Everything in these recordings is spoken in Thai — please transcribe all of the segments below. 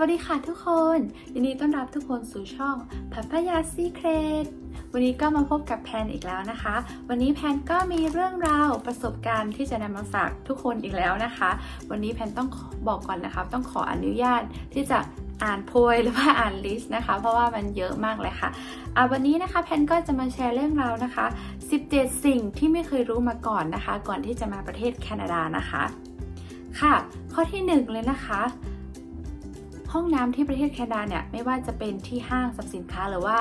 วัสดีค่ะทุกคนยินดีต้อนรับทุกคนสู่ช่องพัพยาซีเครตวันนี้ก็มาพบกับแพนอีกแล้วนะคะ วันนี้แพนก็มีเรื่องราวประสบการณ์ที่จะนำมาฝากทุกคนอีกแล้วนะคะ วันนี้แพนต้องบอกก่อนนะคะ ต้องขออนุญาตที่จะอ่านโพยหรือว่าอ่านลิสต์นะคะ เพราะว่ามันเยอะมากเลยค่ะอะวันนี้นะคะแพนก็จะมาแชร์เรื่องราวนะคะ 17 สิ่งที่ไม่เคยรู้มาก่อนนะคะ ก่อนที่จะมาประเทศแคนาดานะคะ ค่ะ ข้อที่หนึ่งเลยนะคะ ห้องน้ำที่ประเทศแคนาดาเนี่ยไม่ว่าจะเป็นที่ห้างสรรพสินค้าหรือว่า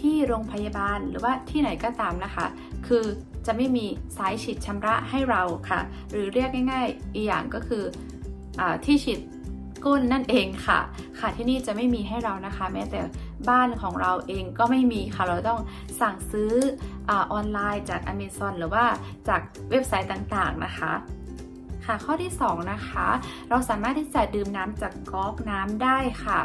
ที่โรงพยาบาลหรือว่าที่ไหนก็ตามนะคะ คือจะไม่มีสายฉีดชำระให้เราค่ะ หรือเรียกง่ายๆ อีกอย่างก็คืออที่ฉีดก้นนั่นเองค่ะ ค่ะที่นี่จะไม่มีให้เรานะคะ แม้แต่บ้านของเราเองก็ไม่มีค่ะ เราต้องสั่งซื้ออออนไลน์จาก Amazon หรือว่าจากเว็บไซต์ต่างๆนะคะ ค่ะ ข้อที่ 2 นะคะ เราสามารถที่จะดื่มน้ำจากก๊อกน้ำได้ค่ะ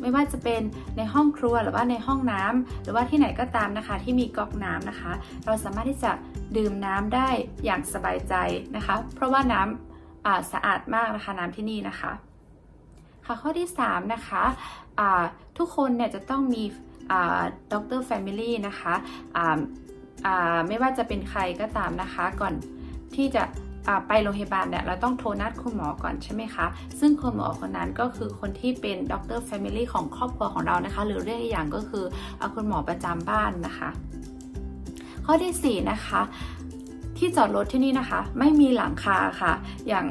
ไม่ว่าจะเป็นในห้องครัวหรือว่าในห้องน้ำหรือว่าที่ไหนก็ตามนะคะ ที่มีก๊อกน้ำนะคะ เราสามารถที่จะดื่มน้ำได้อย่างสบายใจนะคะ เพราะว่าน้ำอ่าสะอาดมากนะคะน้ำที่นี่นะคะ ค่ะข้อที่ 3 นะคะทุกคนเนี่ยจะต้องมีด็อกเตอร์แฟมิลี่นะคะไม่ว่าจะเป็นใครก็ตามนะคะ ก่อนที่จะ ไปโรงพยาบาลเนี่ยเราต้องโทรนัดคุณหมอก่อนใช่ไหมคะ ซึ่งคุณหมอคนนั้นก็คือคนที่เป็นด็อกเตอร์แฟมิลี่ของครอบครัวของเรานะคะ หรือเรียกอีกอย่างก็คือเอาคุณหมอประจำบ้านนะคะ ข้อที่ 4 นะคะ ที่จอดรถที่นี่นะคะ ไม่มีหลังคาค่ะ อย่าง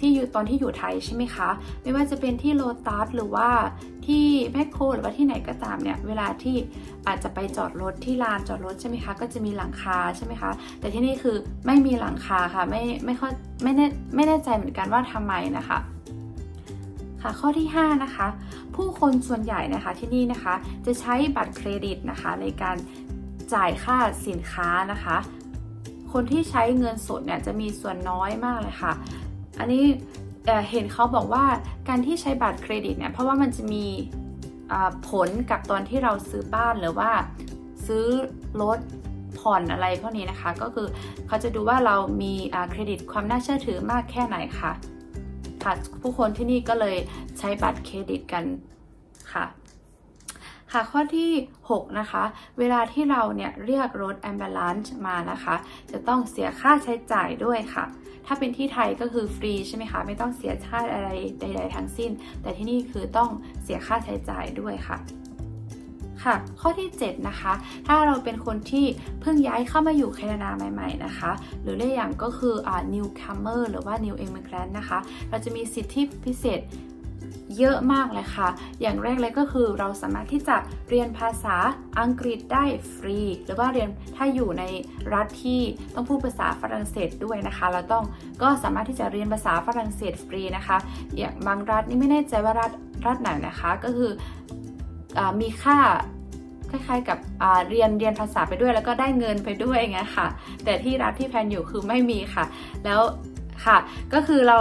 ที่อยู่ตอนที่อยู่ไทยใช่ไหมคะ ไม่ว่าจะเป็นที่โลตัสหรือว่าที่แมคโครหรือว่าที่ไหนก็ตามเนี่ย เวลาที่อาจจะไปจอดรถที่ลานจอดรถใช่ไหมคะ ก็จะมีหลังคาใช่ไหมคะ แต่ที่นี่คือไม่มีหลังคาค่ะไม่ไม่ค่อยไม่แน่ไม่แน่ใจเหมือนกันว่าทำไมนะคะค่ะข้อที่ 5 นะคะ ผู้คนส่วนใหญ่นะคะที่นี่นะคะ จะใช้บัตรเครดิตนะคะในการจ่ายค่าสินค้านะคะ คนที่ใช้เงินสดเนี่ยจะมีส่วนน้อยมากเลยค่ะ อันนี้เห็นเขาบอกว่าการที่ใช้บัตรเครดิตเนี่ยเพราะว่ามันจะมีผลกับตอนที่เราซื้อบ้านหรือว่าซื้อรถผ่อนอะไรพวกนี้นะคะ ก็คือเขาจะดูว่าเรามีเครดิตความน่าเชื่อถือมากแค่ไหนค่ะค่ะผู้คนที่นี่ก็เลยใช้บัตรเครดิตกันค่ะ ค่ะข้อที่ 6 นะคะ เวลาที่เราเนี่ยเรียกรถ ambulance มานะคะ จะต้องเสียค่าใช้จ่ายด้วยค่ะ ถ้าเป็นที่ไทยก็คือฟรีใช่ไหมคะ ไม่ต้องเสียค่าอะไรใด ๆ ทั้งสิ้น แต่ที่นี่คือต้องเสียค่าใช้จ่ายด้วยค่ะค่ะข้อที่ 7 นะคะ ถ้าเราเป็นคนที่เพิ่งย้ายเข้ามาอยู่แคนาดาใหม่ ๆ นะคะ หรือเรียกอย่างก็คืออ่า newcomer หรือว่า new immigrant นะคะ เราจะมีสิทธิพิเศษ เยอะมากเลยค่ะ อย่างแรกเลยก็คือเราสามารถที่จะเรียนภาษาอังกฤษได้ฟรี หรือว่าเรียนถ้าอยู่ในรัฐที่ต้องพูดภาษาฝรั่งเศสด้วยนะคะ เราต้องก็สามารถที่จะเรียนภาษาฝรั่งเศสฟรีนะคะ อย่างบางรัฐนี่ไม่แน่ใจว่ารัฐรัฐไหนนะคะ ก็คืออมีค่าคล้ายๆกับเรียนเรียนภาษาไปด้วยแล้วก็ได้เงินไปด้วยไงค่ะ แต่ที่รัฐที่แพนอยู่คือไม่มีค่ะ แล้ว ค่ะ ก็คือเรา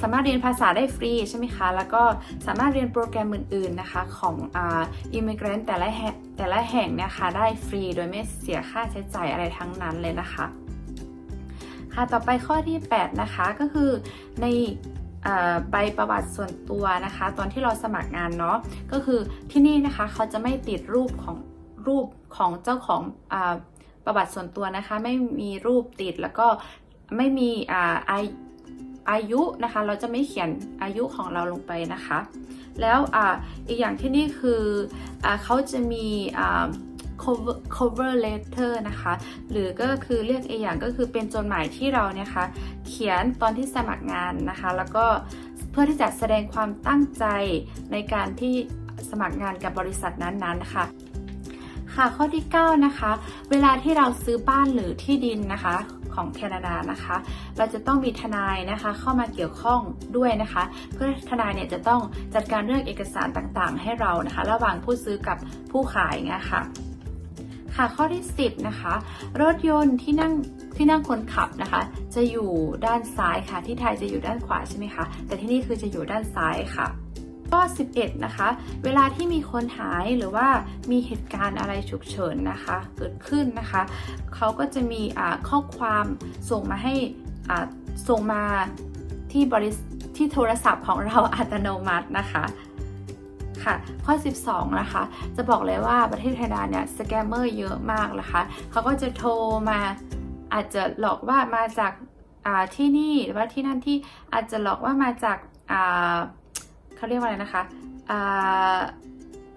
สามารถเรียนภาษาได้ฟรีใช่ไหมคะ แล้วก็สามารถเรียนโปรแกรมอื่นๆนะคะของอิมิเกรนต์แต่ละแห่งแต่ละแห่งเนี่ยค่ะได้ฟรีโดยไม่เสียค่าใช้จ่ายอะไรทั้งนั้นเลยนะคะ ค่ะ ต่อไปข้อที่ 8 นะคะ ก็คือในใบประวัติส่วนตัวนะคะ ตอนที่เราสมัครงานเนาะ ก็คือที่นี่นะคะเขาจะไม่ติดรูปของรูปของเจ้าของอประวัติส่วนตัวนะคะ ไม่มีรูปติดแล้วก็ ไม่มีอ่าอายุอายุนะคะเราจะไม่เขียนอายุของเราลงไปนะคะ แล้วออีกอย่างที่นี่คืออเขาจะมี cover cover letter นะคะ หรือก็คือเรียกอีกอย่างก็คือเป็นจดหมายที่เราเนี่ยค่ะเขียนตอนที่สมัครงานนะคะ แล้วก็เพื่อที่จะแสดงความตั้งใจในการที่สมัครงานกับบริษัทนั้นๆนะคะค่ะข้อที่ 9 นะคะ เวลาที่เราซื้อบ้านหรือที่ดินนะคะ ของแคนาดานะคะ เราจะต้องมีทนายนะคะเข้ามาเกี่ยวข้องด้วยนะคะ เพื่อทนายเนี่ยจะต้องจัดการเรื่องเอกสารต่างๆ ให้เรานะคะ ระหว่างผู้ซื้อกับผู้ขายเงี้ยค่ะค่ะข้อที่ 10 นะคะ รถยนต์ที่นั่งที่นั่งคนขับนะคะ จะอยู่ด้านซ้ายค่ะ ที่ไทยจะอยู่ด้านขวาใช่ไหมคะ แต่ที่นี่คือจะอยู่ด้านซ้ายค่ะ ข้อ 11 นะคะ เวลาที่มีคนหายหรือว่ามีเหตุการณ์อะไรฉุกเฉินนะคะ เกิดขึ้นนะคะ เขาก็จะมีข้อความส่งมาให้ส่งมาที่บริที่โทรศัพท์ของเราอัตโนมัตินะคะค่ะข้อ 12 นะคะ จะบอกเลยว่าประเทศแคนาดาเนี่ยสแกมเมอร์เยอะมากนะคะ เขาก็จะโทรมาอาจจะหลอกว่ามาจากที่นี่หรือว่าที่นั่นที่อาจจะหลอกว่ามาจากา เขาเรียกว่าอะไรนะคะ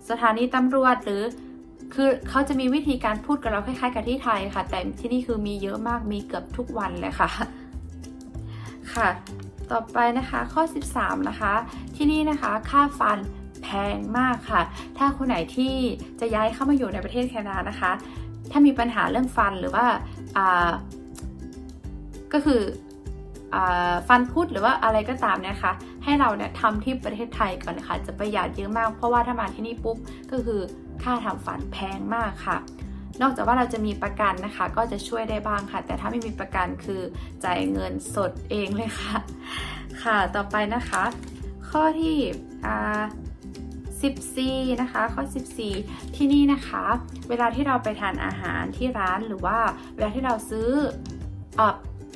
สถานีตำรวจหรือคือเขาจะมีวิธีการพูดกับเราคล้ายๆ กับที่ไทยค่ะ แต่ที่นี่คือมีเยอะมากมีเกือบทุกวันเลยค่ะ ค่ะ ต่อไปนะคะข้อ 13 นะคะ ที่นี่นะคะค่าฟันแพงมากค่ะ ถ้าคนไหนที่จะย้ายเข้ามาอยู่ในประเทศแคนาดานะคะ ถ้ามีปัญหาเรื่องฟันหรือว่าก็คือ ฟันคุดหรือว่าอะไรก็ตามนะคะ ให้เราเนี่ยทำที่ประเทศไทยก่อนนะคะ จะประหยัดเยอะมาก เพราะว่าถ้ามาที่นี่ปุ๊บก็คือค่าทำฟันแพงมากค่ะ นอกจากว่าเราจะมีประกันนะคะ ก็จะช่วยได้บ้างค่ะ แต่ถ้าไม่มีประกันคือจ่ายเงินสดเองเลยค่ะ ค่ะต่อไปนะคะ ข้อที่อ่า14นะคะข้อ 14 ที่นี่นะคะ เวลาที่เราไปทานอาหารที่ร้านหรือว่าเวลาที่เราซื้ออ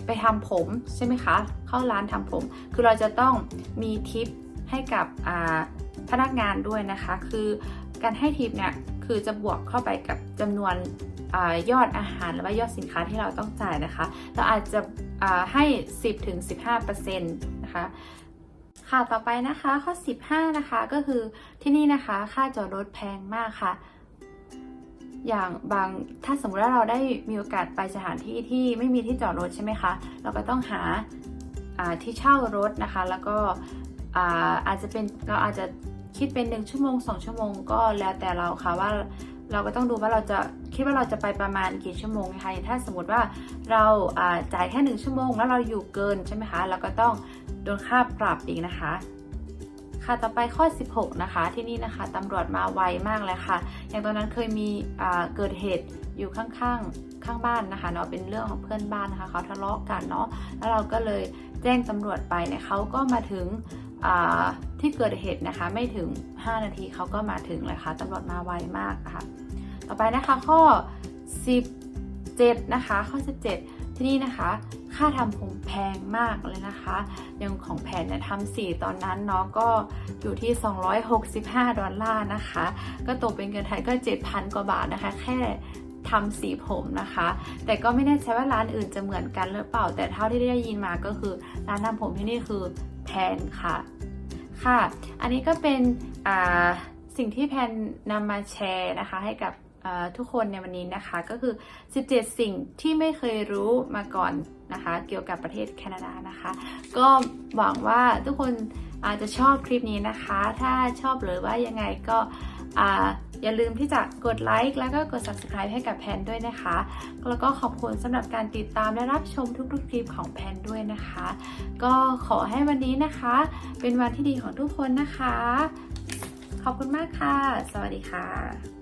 ไปทำผมใช่ไหมคะ เข้าร้านทำผม คือเราจะต้องมีทิปให้กับพนักงานด้วยนะคะ คือการให้ทิปเนี่ยคือจะบวกเข้าไปกับจำนวนอยอดอาหารหรือว่ายอดสินค้าที่เราต้องจ่ายนะคะ เราอาจจะให้ 10-15%นะคะ ค่ะ ต่อไปนะคะข้อ 15 นะคะก็คือที่นี่นะคะค่าจอดรถแพงมากค่ะ อย่างบางถ้าสมมติว่าเราได้มีโอกาสไปสถานที่ที่ไม่มีที่จอดรถใช่ไหมคะ เราก็ต้องหาที่เช่ารถนะคะ แล้วก็อาอาจจะเป็นเราอาจจะคิดเป็น 1 ชั่วโมง 2 ชั่วโมงก็แล้วแต่เราค่ะว่าเราก็ต้องดูว่าเราจะคิดว่าเราจะไปประมาณกี่ชั่วโมงนะคะถ้าสมมติว่าเราอ่าจ่ายแค่หนึ่งชั่วโมง แล้วเราอยู่เกินใช่ไหมคะเราก็ต้องโดนค่าปรับอีกนะคะ ค่ะต่อไปข้อ 16 นะคะ ที่นี่นะคะตำรวจมาไวมากเลยค่ะ อย่างตอนนั้นเคยมีเกิดเหตุอยู่ข้างๆข้างบ้านนะคะเนาะเป็นเรื่องของเพื่อนบ้านนะคะเขาทะเลาะกันเนาะแล้วเราก็เลยแจ้งตำรวจไปเนี่ยเขาก็มาถึงที่เกิดเหตุนะคะ ไม่ถึง 5 นาทีเขาก็มาถึงเลยค่ะตำรวจมาไวมากค่ะ ต่อไปนะคะข้อ 17 นะคะ ข้อ 17 ที่นี่นะคะ ค่าทำผมแพงมากเลยนะคะอย่างของแผนเนี่ยทำสีตอนนั้นเนาะก็อยู่ที่ 265 ดอลลาร์นะคะ ก็ตกเป็นเงินไทยก็ 7,000 กว่าบาทนะคะ แค่ทำสีผมนะคะ แต่ก็ไม่แน่ใจว่าร้านอื่นจะเหมือนกันหรือเปล่า แต่เท่าที่ได้ยินมาก็คือร้านทำผมที่นี่คือแพงค่ะค่ะ อันนี้ก็เป็นอ่าสิ่งที่แพนนำมาแชร์นะคะให้กับ ทุกคนในวันนี้นะคะก็คือ 17 สิ่งที่ไม่เคยรู้มาก่อนนะคะ เกี่ยวกับประเทศแคนาดานะคะ ก็หวังว่าทุกคนอาจจะชอบคลิปนี้นะคะ ถ้าชอบหรือว่ายังไงก็อย่าลืมที่จะกดไลค์แล้วก็กด subscribe ให้กับแพนด้วยนะคะ แล้วก็ขอบคุณสำหรับการติดตามและรับชมทุกๆคลิปของแพนด้วยนะคะ ก็ขอให้วันนี้นะคะ เป็นวันที่ดีของทุกคนนะคะ ขอบคุณมากค่ะ สวัสดีค่ะ